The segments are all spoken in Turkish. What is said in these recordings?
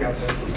Hazan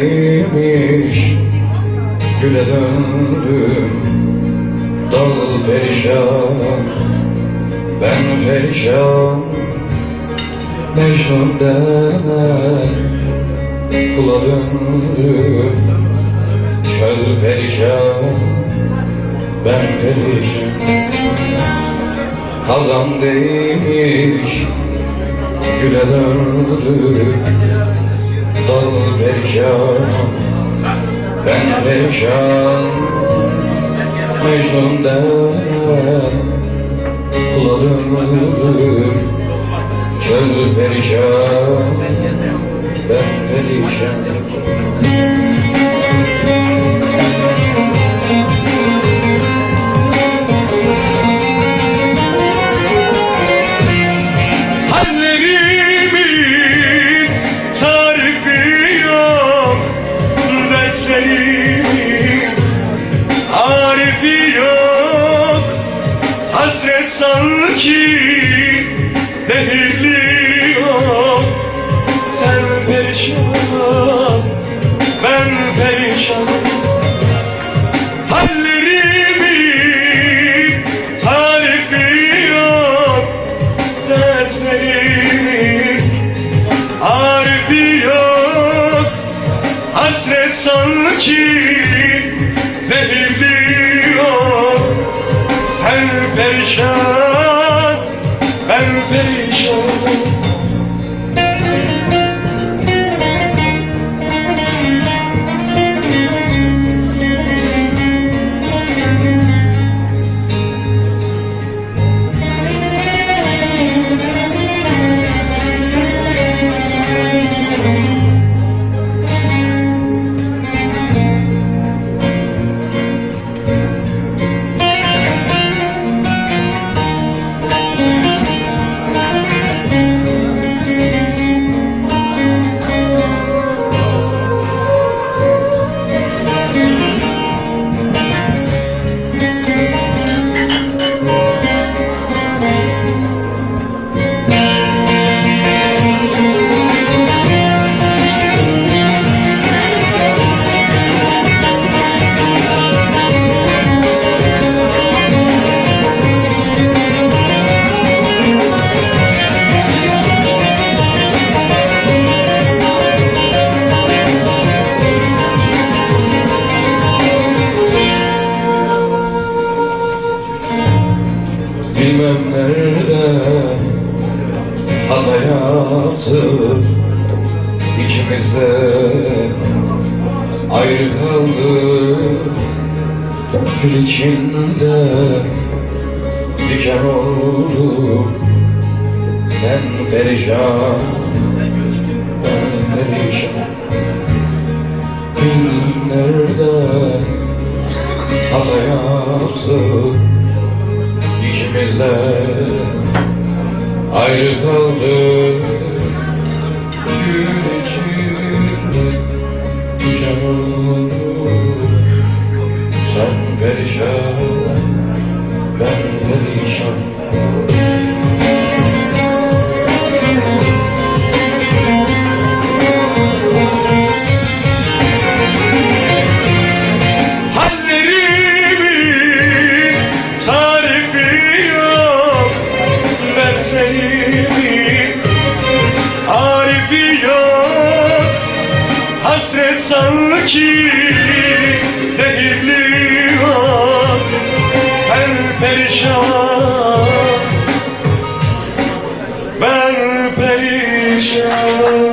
değmiş Güle döndüm Dal perişan. Ben perişan Mecnun denen Kula döndüm Çöl perişan. Ben perişan. Hazan değmiş Güle döndüm Dal perişan Ben perişan. Mecnun'dan döndüm Çöl perişan. Ben perişan Hasret sanki zehirli yok. Sen perişan, ben perişan Hallerimin tarifi yok. Dertlerimin Arifi yok. Hasret sanki Nerede hata yaptık İkimizde ayrı kaldık Gül içinde diken olduk Sen perişan, ayrı kaldık Gül içinde can oldu. Sen perişan hasret sanki zehirli var. Sen perişan Ben perişan.